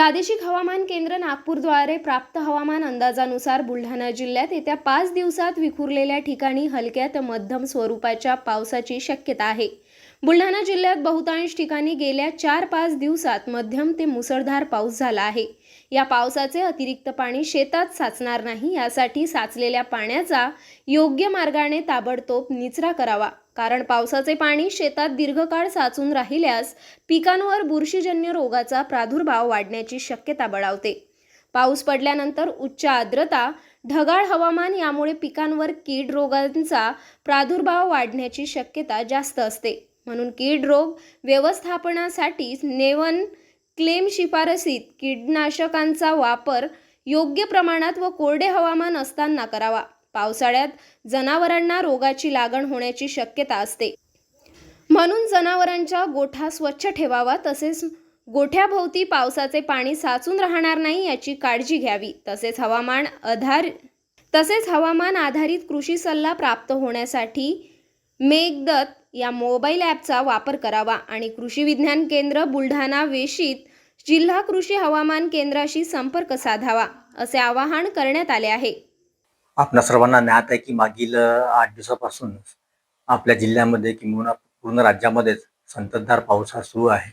प्रादेशिक हवामान केंद्र नागपूरद्वारे प्राप्त हवामान अंदाजानुसार बुलढाणा जिल्ह्यात येत्या पाच दिवसात विखुरलेल्या ठिकाणी हलक्या मध्यम स्वरूपाच्या पावसाची शक्यता आहे. बुलढाणा जिल्ह्यात बहुतांश ठिकाणी गेल्या चार पाच दिवसात मध्यम ते मुसळधार पाऊस झाला आहे. या पावसाचे अतिरिक्त पाणी शेतात साचणार नाही यासाठी साचलेल्या पाण्याचा योग्य मार्गाने ताबडतोब निचरा करावा. कारण पावसाचे पाणी शेतात दीर्घकाळ साचून राहिल्यास पिकांवर बुरशीजन्य रोगाचा प्रादुर्भाव वाढण्याची शक्यता बळावते. पाऊस पडल्यानंतर उच्च आर्द्रता ढगाळ हवामान यामुळे पिकांवर कीड रोगांचा प्रादुर्भाव वाढण्याची शक्यता जास्त असते. म्हणून कीड रोग व्यवस्थापनासाठी नेवन क्लेम शिफारसीत कीडनाशकांचा वापर योग्य प्रमाणात व कोरडे हवामान असताना करावा. पावसाळ्यात जनावरांना रोगाची लागण होण्याची शक्यता असते. म्हणून जनावरांच्या गोठा स्वच्छ ठेवावा तसेच गोठ्याभोवती पावसाचे पाणी साचून राहणार नाही याची काळजी घ्यावी. तसेच हवामान आधार तसेच हवामान आधारित कृषी सल्ला प्राप्त होण्यासाठी मेघदत्त या मोबाईल ॲपचा वापर करावा आणि कृषी विज्ञान केंद्र बुलढाणा वेशीत जिल्हा कृषी हवामान केंद्राशी संपर्क साधावा असे आवाहन करण्यात आले आहे. आपणा सर्वांना ज्ञात आहे की मागील आठ दिवसापासून आपल्या जिल्ह्यामध्ये किंवा पूर्ण राज्यामध्येच संततधार पाऊस हा सुरू आहे.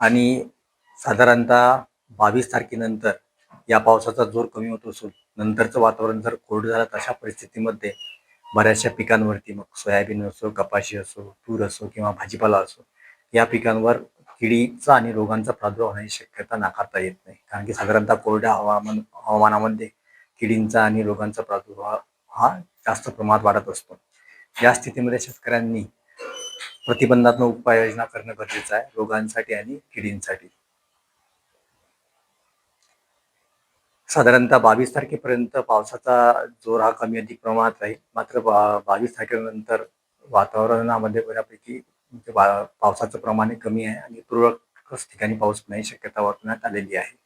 आणि साधारणतः बावीस तारखेनंतर या पावसाचा जोर कमी होत असून नंतरचं वातावरण जर कोरडं झालं तर अशा परिस्थितीमध्ये बऱ्याचशा पिकांवरती मग सोयाबीन असो कपाशी असो तूर असो किंवा भाजीपाला असो या पिकांवर किडीचा आणि रोगांचा प्रादुर्भाव होण्याची शक्यता नाकारता येत नाही. कारण की साधारणतः कोरड्या हवामान हवामानामध्ये किडींचा आणि रोगांचा प्रादुर्भाव हा जास्त प्रमाणात वाढत असतो. या स्थितीमध्ये शेतकऱ्यांनी प्रतिबंधात्मक उपाययोजना करणं गरजेचं आहे रोगांसाठी आणि किडींसाठी. साधारणतः बावीस तारखेपर्यंत पावसाचा जोर हा कमी अधिक प्रमाणात राहील. मात्र बा बावीस तारखेनंतर वातावरणामध्ये बऱ्यापैकी पावसाचं प्रमाण कमी आहे आणि तुरळक ठिकाणी पाऊस पडण्याची शक्यता वर्तवण्यात आलेली आहे.